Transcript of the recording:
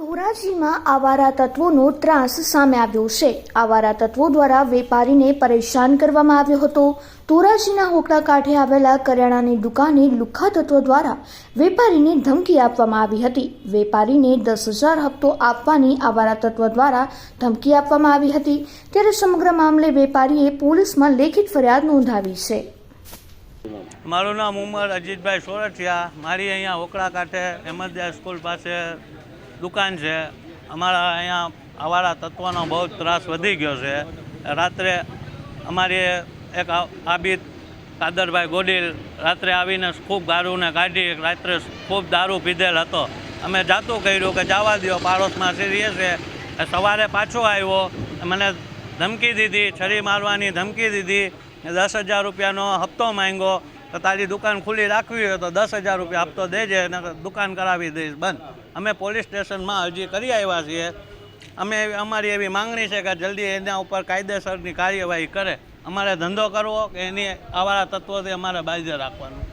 ધોરાજીમાં આવારા તત્વોનો ત્રાસ સામે આવ્યો છે. આવારા તત્વો દ્વારા વેપારીને પરેશાન કરવામાં આવ્યો હતો. ધોરાજીના હોકડા કાંઠે આવેલા કરિયાણાની દુકાને લુખ્ખા તત્વો દ્વારા વેપારીને ધમકી આપવામાં આવી હતી. વેપારીને દસ હજાર હપ્તો આપવાની આવારા તત્વો દ્વારા ધમકી આપવામાં આવી હતી. ત્યારે સમગ્ર મામલે વેપારીએ પોલીસમાં લેખિત ફરિયાદ નોંધાવી છે. મારું નામ ઉમર અજીતભાઈ સોરઠિયા. મારી અહીંયા હોકડા કાંઠે અહેમદિયા સ્કૂલ પાસે દુકાન છે. અમારા અહીંયા આવારા તત્વોનો બહુ ત્રાસ વધી ગયો છે. રાત્રે અમારી એક આબિદ કાદરભાઈ ગોડીલ રાત્રે આવીને ખૂબ ગારુને કાઢી, રાત્રે ખૂબ દારૂ પીધેલ હતો. અમે જાતું કર્યું કે જવા દો પાડોશમાં સીરીએ છે. સવારે પાછો આવ્યો મને ધમકી દીધી, છરી મારવાની ધમકી દીધી. દસ હજાર રૂપિયાનો હપ્તો માંગ્યો. તો તારી દુકાન ખુલ્લી રાખવી હોય તો દસ હજાર રૂપિયા આપતો દેજે અને દુકાન કરાવી દઈશ. બંધ. અમે પોલીસ સ્ટેશનમાં અરજી કરી આવ્યા છીએ. અમે અમારી એવી માંગણી છે કે જલ્દી એના ઉપર કાયદેસરની કાર્યવાહી કરે. અમારે ધંધો કરવો કે એની આવાળા તત્વોથી અમારે બાજ્ય રાખવાનું.